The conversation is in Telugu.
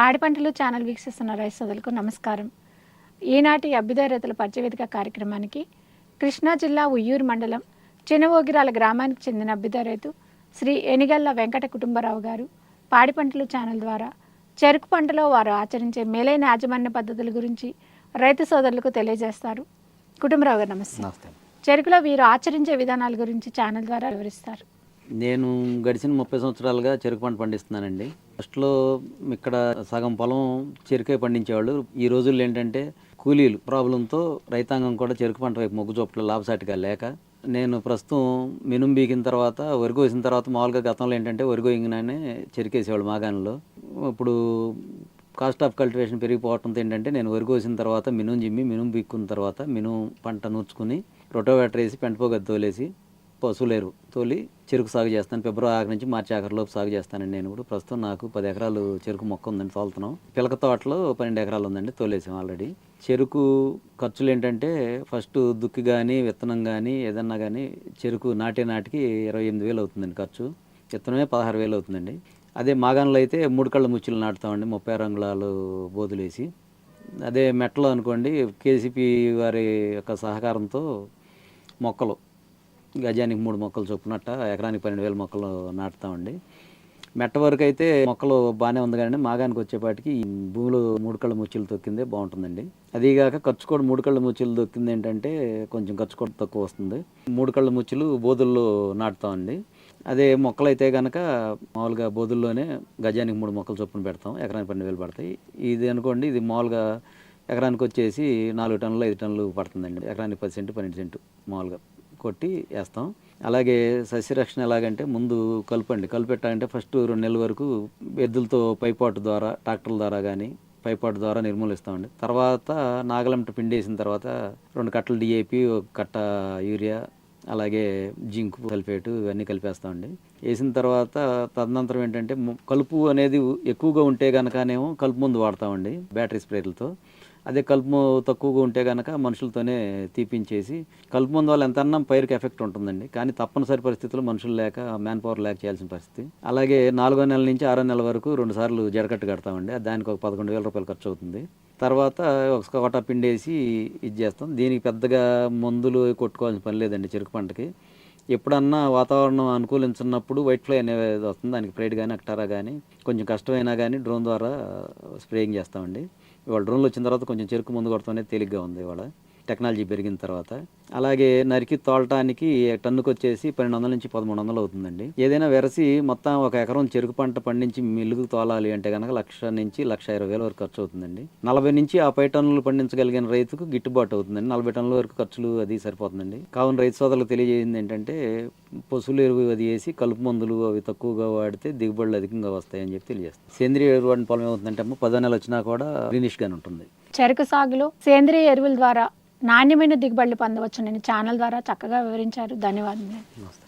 పాడి పంటలు ఛానల్ వీక్షిస్తున్న రైతు సోదరులకు నమస్కారం. ఈనాటి అభ్యుదయ రైతుల పరిచయవేదిక కార్యక్రమానికి కృష్ణా జిల్లా ఉయ్యూరు మండలం చినవోగిరాల గ్రామానికి చెందిన అభ్యుదయ రైతు శ్రీ ఎనిగల్ల వెంకట కుటుంబరావు గారు పాడి పంటలు ఛానల్ ద్వారా చెరుకు పంటలో వారు ఆచరించే మేలైన యాజమాన్య పద్ధతుల గురించి రైతు సోదరులకు తెలియజేస్తారు. కుటుంబరావు గారు నమస్తే. చెరుకులో వీరు ఆచరించే విధానాల గురించి ఛానల్ ద్వారా వివరిస్తారు. నేను గడిచిన ముప్పై సంవత్సరాలుగా చెరుకు పంట పండిస్తున్నానండి. ఫస్ట్లో ఇక్కడ సగం పొలం చెరుకే పండించేవాళ్ళు. ఈ రోజుల్లో ఏంటంటే కూలీలు ప్రాబ్లంతో రైతాంగం కూడా చెరుకు పంట వైపు మొగ్గు చూపట్ల లాభసాటిగా లేక నేను ప్రస్తుతం మినుం బీకిన తర్వాత వరి కోసిన తర్వాత మామూలుగా గతంలో ఏంటంటే వరి కోయింగినానే చెరుకేసేవాళ్ళు మాగాణంలో ఇప్పుడు కాస్ట్ ఆఫ్ కల్టివేషన్ పెరిగిపోవడంతో ఏంటంటే నేను వరి కోసిన తర్వాత మినుం జిమ్మి మినుం బీక్కున్న తర్వాత మినుం పంట నూర్చుకుని రొటోవేటర్ వేసి పెంటపోగ తోలేసి పశువులేరు తోలి చెరుకు సాగు చేస్తాను. ఫిబ్రవరి ఆఖరి నుంచి మార్చి ఆఖరి లోపు సాగు చేస్తానండి నేను కూడా. ప్రస్తుతం నాకు పది ఎకరాలు చెరుకు మొక్క ఉందండి తోలుతున్నాం పిలక తోటలో పన్నెండు ఎకరాలు ఉందండి తోలేసాం ఆల్రెడీ. చెరుకు ఖర్చులు ఏంటంటే ఫస్ట్ దుక్కి కానీ విత్తనం కానీ ఏదన్నా కానీ చెరుకు నాటే నాటికి ఇరవై ఎనిమిది వేలు అవుతుందండి ఖర్చు. విత్తనమే పదహారు వేలు అవుతుందండి. అదే మాగాన్లో అయితే మూడు కళ్ళ ముచ్చులు నాటుతామండి ముప్పై రంగులాలు బోదులేసి అదే మెట్టలో అనుకోండి కేసీపీ వారి యొక్క సహకారంతో మొక్కలు గజానికి మూడు మొక్కలు చొప్పునట్ట ఎకరానికి పన్నెండు వేల మొక్కలు నాటుతామండి. మెట్ట వరకు అయితే మొక్కలు బాగానే ఉంది కానీ మాగానికి వచ్చేపాటికి భూములు భూమిలో మూడు కళ్ళ ముచ్చులు తొక్కిందే బాగుంటుందండి. అదీగాక ఖర్చు కూడా మూడు కళ్ళ ముచ్చులు తొక్కింది ఏంటంటే కొంచెం ఖర్చు కూడా తక్కువ వస్తుంది. మూడు కళ్ళ ముచ్చులు బోధుల్లో నాటుతామండి. అదే మొక్కలు అయితే కనుక మామూలుగా బోధుల్లోనే గజానికి మూడు మొక్కలు చొప్పున పెడతాం. ఎకరానికి పన్నెండు వేలు పడతాయి. ఇది అనుకోండి ఇది మామూలుగా ఎకరానికి వచ్చేసి నాలుగు టన్నులు ఐదు టన్నులు పడుతుందండి. ఎకరానికి పది సెంటు పన్నెండు సెంటు మామూలుగా. కొట్టి వేస్తాం. అలాగే సస్యరక్షణ ఎలాగంటే ముందు కలుపండి. కలిపెట్టాలంటే ఫస్ట్ రెండు నెలల వరకు ఎద్దులతో పైపాటు ద్వారా ట్రాక్టర్ల ద్వారా కానీ పైపాటు ద్వారా నిర్మూలిస్తామండి తర్వాత నాగలంట పిండి వేసిన తర్వాత రెండు కట్టలు డిఏపి ఒక కట్ట యూరియా అలాగే జింక్ సల్ఫేటు ఇవన్నీ కలిపేస్తామండి. వేసిన తర్వాత తదనంతరం ఏంటంటే కలుపు అనేది ఎక్కువగా ఉంటే కనుకనేమో కలుపు ముందు వాడతామండి బ్యాటరీ స్ప్రేలతో. అదే కలుపు తక్కువగా ఉంటే కనుక మనుషులతోనే తీపించేసి కలుపు మందు వల్ల ఎంతన్నా పైరుకి ఎఫెక్ట్ ఉంటుందండి. కానీ తప్పనిసరి పరిస్థితుల్లో మనుషులు లేక మ్యాన్ పవర్ లేక చేయాల్సిన పరిస్థితి. అలాగే నాలుగో నెల నుంచి ఆరో నెల వరకు రెండు సార్లు జడకట్టు కడతామండి. దానికి ఒక పదకొండు వేల రూపాయలు ఖర్చు అవుతుంది. తర్వాత ఒక కోట పిండేసి ఇది చేస్తాం. దీనికి పెద్దగా మందులు కొట్టుకోవాల్సిన పని లేదండి చెరుకు పంటకి. ఎప్పుడన్నా వాతావరణం అనుకూలించినప్పుడు వైట్ ఫ్లై అనేది వస్తుంది. దానికి ప్రైడ్ కానీ అక్టారా కానీ కొంచెం కష్టమైనా కానీ డ్రోన్ ద్వారా స్ప్రేయింగ్ చేస్తామండి. ఇవాళ డ్రోన్లు వచ్చిన తర్వాత కొంచెం చెరుకు ముందు కొడుతూనే తేలిగ్గా ఉంది ఇవాళ. టెక్నాలజీ పెరిగిన తర్వాత. అలాగే నరికి తోలటానికి టన్నుకు వచ్చేసి పన్నెండు వందల నుంచి పదమూడు వందలు అవుతుందండి. ఏదైనా వెరసి మొత్తం ఒక ఎకరం చెరుకు పంట పండించి మిల్లుకు తోలాలి అంటే కనుక లక్ష నుంచి లక్ష ఇరవై వేల వరకు ఖర్చు అవుతుందండి నలభై నుంచి ఆ పై టన్నులు పండించగలిగిన రైతుకు గిట్టుబాటు అవుతుందండి. నలభై టన్నుల వరకు ఖర్చులు అది సరిపోతుందండి. కావున రైతు సోదరులకు తెలియజేయింది ఏంటంటే పశువుల ఎరువు అది వేసి కలుపు మందులు అవి తక్కువగా వాడితే దిగుబడులు అధికంగా వస్తాయని చెప్పి తెలియజేస్తాం సేంద్రియ ఎరువు వాడిన పొలం ఏమవుతుందంటే పదో నెల వచ్చినా కూడా గ్రీనిష్గానే ఉంటుంది. చెరుకు సాగులో సేంద్రియ ఎరువుల ద్వారా నాణ్యమైన దిగుబడులు పొందవచ్చు. నేను ఛానల్ ద్వారా చక్కగా వివరించారు. ధన్యవాదాలు నమస్తే.